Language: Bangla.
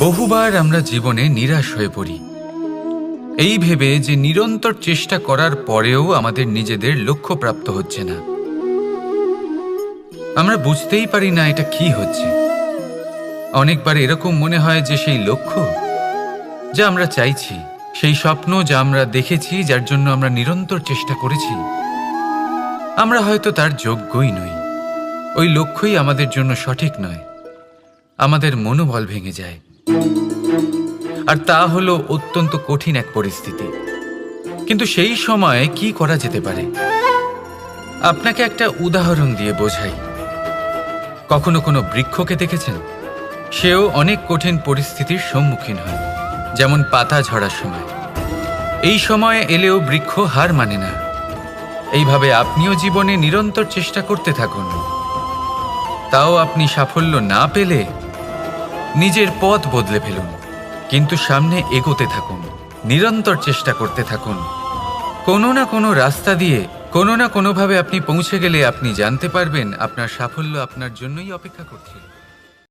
বহুবার আমরা জীবনে নিরাশ হয়ে পড়ি। এই ভেবে যে নিরন্তর চেষ্টা করার পরেও আমাদের নিজেদের লক্ষ্য প্রাপ্ত হচ্ছে না। আমরা বুঝতেই পারি না এটা কি হচ্ছে। অনেকবার এরকম মনে হয় যে সেই লক্ষ্য যা আমরা চাইছি, সেই স্বপ্ন যা আমরা দেখেছি, যার জন্য আমরা নিরন্তর চেষ্টা করেছি, আমরা হয়তো তার যোগ্যই নই। ওই লক্ষ্যই আমাদের জন্য সঠিক নয়। আমাদের মনোবল ভেঙে যায়। আর তা হলো অত্যন্ত কঠিন এক পরিস্থিতি। কিন্তু সেই সময়ে কি করা যেতে পারে? আপনাকে একটা উদাহরণ দিয়ে বোঝাই। কখনো কোনো বৃক্ষকে দেখেছেন? সেও অনেক কঠিন পরিস্থিতির সম্মুখীন হয়, যেমন পাতা ঝরার সময়। এই সময়ে এলেও বৃক্ষ হার মানে না। এইভাবে আপনিও জীবনে নিরন্তর চেষ্টা করতে থাকুন। তাও আপনি সাফল্য না পেলে নিজের পথ বদলে ফেলুন। কিন্তু সামনে এগোতে থাকুন। নিরন্তর চেষ্টা করতে থাকুন। কোনো না কোনো রাস্তা দিয়ে, কোনো না কোনোভাবে আপনি পৌঁছে গেলে আপনি জানতে পারবেন আপনার সাফল্য আপনার জন্যই অপেক্ষা করছে।